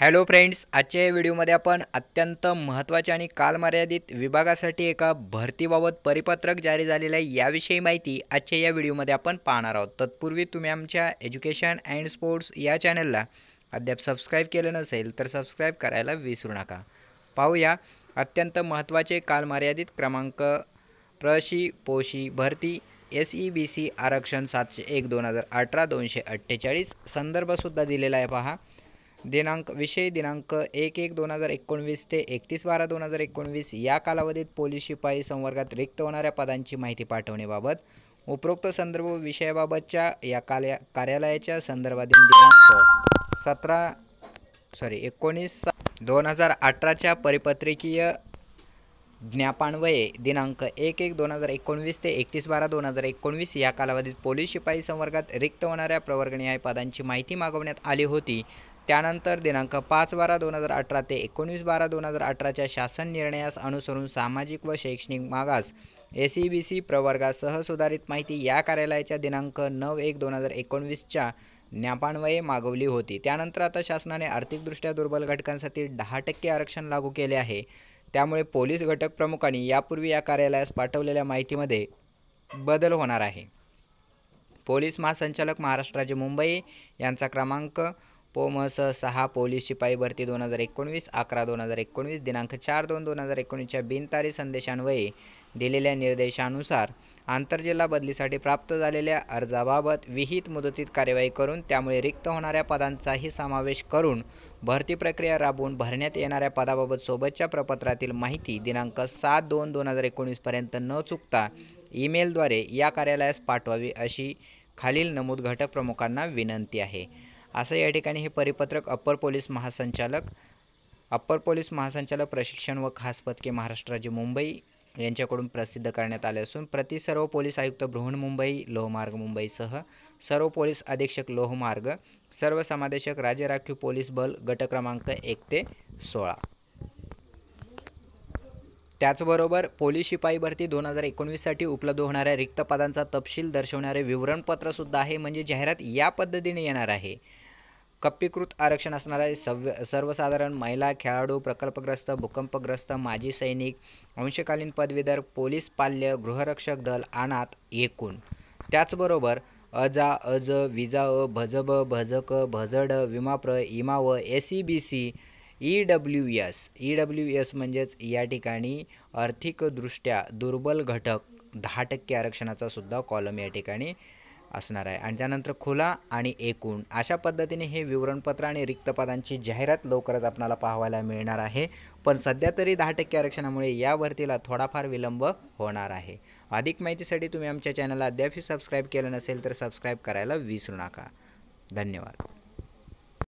Hello friends आजच्या या व्हिडिओमध्ये आपण अत्यंत महत्त्वाच्या आणि कालमर्यादित विभागासाठी एका भरतीबाबत परिपत्रक जारी झालेलं आहे. याविषयी माहिती आजच्या या व्हिडिओमध्ये आपण पाहणार आहोत. तत्पूर्वी तुम्ही आमच्या एज्युकेशन अँड स्पोर्ट्स या चॅनलला अद्याप सबस्क्राईब केलं नसेल तर सबस्क्राईब करायला विसरू नका. पाहूया अत्यंत महत्त्वाचे कालमर्यादित क्रमांक प्रशी पोशी भरती एस ई बी सी आरक्षण सातशे एक दोन हजार अठरा दोनशे अठ्ठेचाळीस संदर्भसुद्धा दिलेला आहे. पहा दिनांक विषय दिनांक एक एक दोन हजार एकोणवीस ते एकतीस बारा दोन हजार एकोणवीस या कालावधीत पोलीस शिपाई संवर्गात रिक्त होणाऱ्या पदांची माहिती पाठवण्याबाबत उपरोक्त संदर्भ विषयाबाबतच्या या कार्या कार्यालयाच्या संदर्भातील दिनांक सतरा सॉरी एकोणीस दोन हजार अठराच्या परिपत्रकीय ज्ञापान्वये दिनांक एक एक दोन हजार एकोणवीस ते एकतीस बारा दोन हजार एकोणवीस या कालावधीत पोलीस शिपाई संवर्गात रिक्त होणाऱ्या प्रवर्गणीय पदांची माहिती मागवण्यात आली होती. त्यानंतर दिनांक पाच बारा दोन हजार अठरा ते एकोणीस बारा दोन हजार अठराच्या शासन निर्णयास अनुसरून सामाजिक व शैक्षणिक मागास ए सी बी सी प्रवर्गासह सुधारित माहिती या कार्यालयाच्या दिनांक नऊ एक दोन हजार एकोणवीसच्या ज्ञापान्वये मागवली होती. त्यानंतर आता शासनाने आर्थिकदृष्ट्या दुर्बल घटकांसाठी दहा टक्के आरक्षण लागू केले आहे. त्यामुळे पोलीस घटक प्रमुखांनी यापूर्वी या कार्यालयास पाठवलेल्या माहितीमध्ये बदल होणार आहे. पोलीस महासंचालक महाराष्ट्र राज्य मुंबई यांचा क्रमांक पोमस सहा पोलीस शिपाई भरती दोन हजार एकोणवीस अकरा दोन हजार एकोणवीस दिनांक चार दोन दोन हजार एकोणीसच्या बिनतारी संदेशान्वये दिलेल्या निर्देशानुसार आंतरजिल्हा बदलीसाठी प्राप्त झालेल्या अर्जाबाबत विहित मुदतीत कार्यवाही करून त्यामुळे रिक्त होणाऱ्या पदांचाही समावेश करून भरती प्रक्रिया राबवून भरण्यात येणाऱ्या पदाबाबत सोबतच्या प्रपत्रातील माहिती दिनांक सात दोन दोन हजार एकोणीसपर्यंत न चुकता ईमेलद्वारे या कार्यालयास पाठवावी अशी खालील नमूद घटक प्रमुखांना विनंती आहे. असं या ठिकाणी हे परिपत्रक अप्पर पोलीस महासंचालक अप्पर पोलीस महासंचालक प्रशिक्षण व खास पथके महाराष्ट्र राज्य मुंबई यांच्याकडून प्रसिद्ध करण्यात आले असून प्रति सर्व पोलीस आयुक्त बृहन्मुंबई लोहमार्ग मुंबईसह सर्व पोलीस अधीक्षक लोहमार्ग सर्व समादेशक राज्य राखीव पोलीस बल गट क्रमांक एक ते सोळा. त्याचबरोबर पोलीस शिपाई भरती दोन हजार एकोणवीससाठी उपलब्ध होणाऱ्या रिक्त पदांचा तपशील दर्शवणारे विवरणपत्रसुद्धा आहे म्हणजे जाहिरात या पद्धतीने येणार आहे. कप्पीकृत आरक्षण असणारे सव्य सर्वसाधारण महिला खेळाडू प्रकल्पग्रस्त भूकंपग्रस्त माजी सैनिक अंशकालीन पदवीधर पोलीस पाल्य गृहरक्षक दल अनाथ एकूण. त्याचबरोबर अजा अज विजा अ भजब भजक भजड विमाप्र इमाव S C B C E W S E W S म्हणजेच या ठिकाणी आर्थिकदृष्ट्या दुर्बल घटक दहा टक्के आरक्षणाचा सुद्धा कॉलम या ठिकाणी असणार आहे. आणि त्यानंतर खुला आणि एकूण अशा पद्धतीने हे विवरणपत्र आणि रिक्त पदांची जाहिरात लवकरच आपणाला पाहायला मिळणार आहे. पण सध्या तरी दहा टक्के आरक्षणामुळे या भरतीला थोडाफार विलंब होणार आहे. अधिक माहितीसाठी तुम्ही आमच्या चॅनलला अद्यापही सबस्क्राईब केलं नसेल तर सबस्क्राईब करायला विसरू नका. धन्यवाद.